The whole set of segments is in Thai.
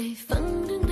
北方的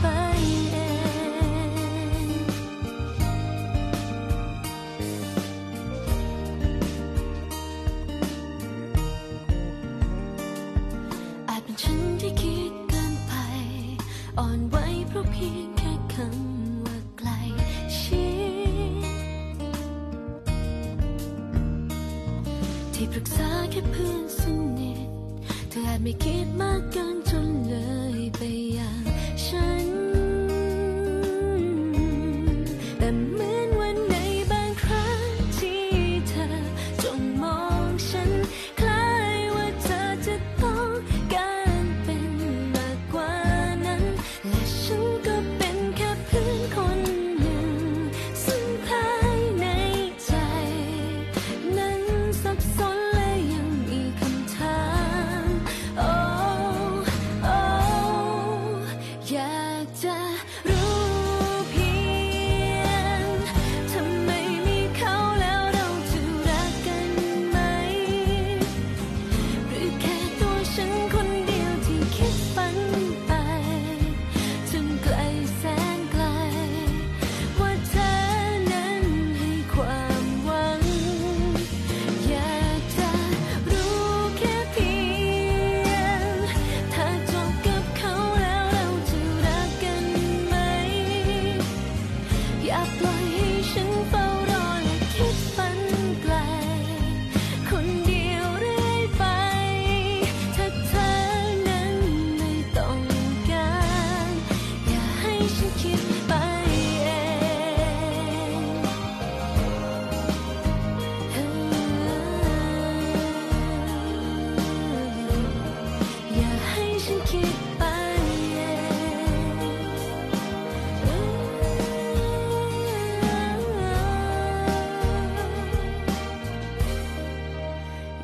ไอาจเป็นฉันที่คิดเกินไป อ่อนไหวเพราะเพียงแค่คำว่าไกลชิดที่ปรึกษาแค่เพื่อนสนิทเธออาจไม่คิดมากเกินจนเลยไปใหญ่ อยากจะ。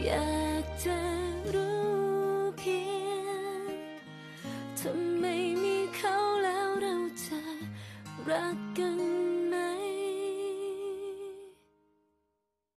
อยากจะรู้เพียงทำไมมีเขาแล้วเราจะรักกัน